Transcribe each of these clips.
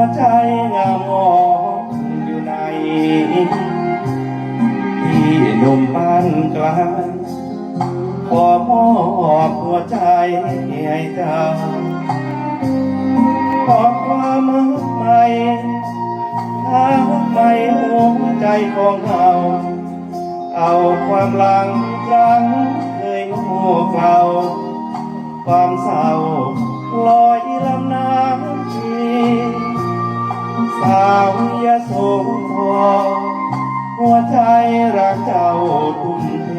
วใจงามงอนอยู่ในที่หนุ่มบ้านกลางขอมอบหัวใจให้เจ้าขอความมักใหม่ทากใหม่หัวใจของเราเอาความหลังครั้งเคยโง่เขาความเศร้าลอ วใจรักเจ้าทุ่มเท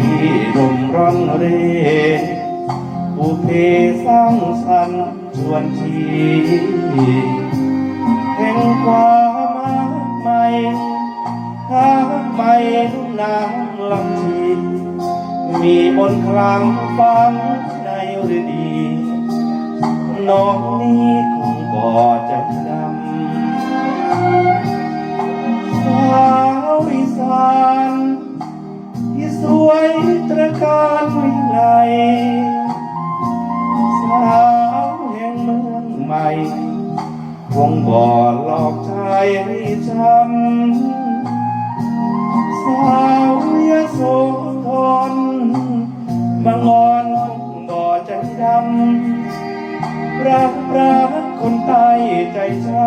ที่หนุ่มร้อนเรบุเพสร้างสรรค์ชวนชีแห่งความรักใหม่หาใหม่ลุ่มน้ำลำชีมีมนคลังฟังในฤดีน้องนี้ ที่สวยตระการวิไลสาวแห่งเมืองใหม่คงบ่หลอกชายให้ช้ำสาวยโสธรบางอ่อนคงบ่ใจดำรักรักคนใต้ใจช้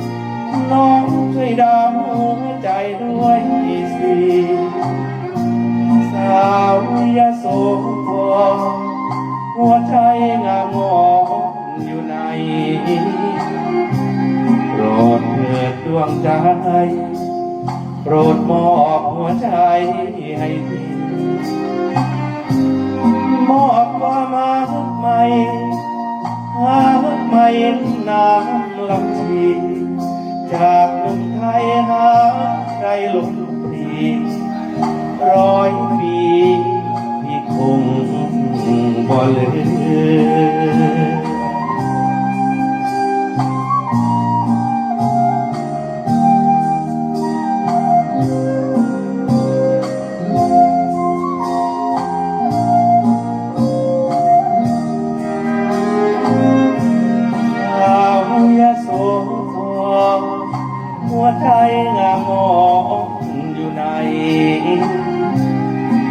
ำน้องช่วยดามหัวใจด้วยาวยโสธรหัวใจงามงอนอยู่ในโปรดเถิดดวงใจ โปรดมอบหัวใจให้พี่มอบความรักใหม่รักใหม่น้ำลำชีจากนุ่ม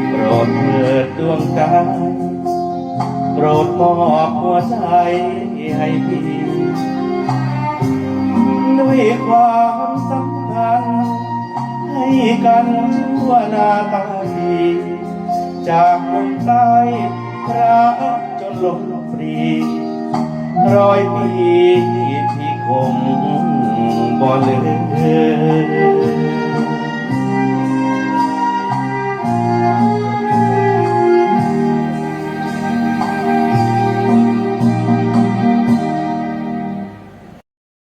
โปรดเถิดดวงใจโปรดมอบหัวใจให้พี่ด้วยความสำคัญให้กันชั่วหนาตาดีจากเมุมใต้พระจนลงปรีร้อยปีที่คงบ่ลืม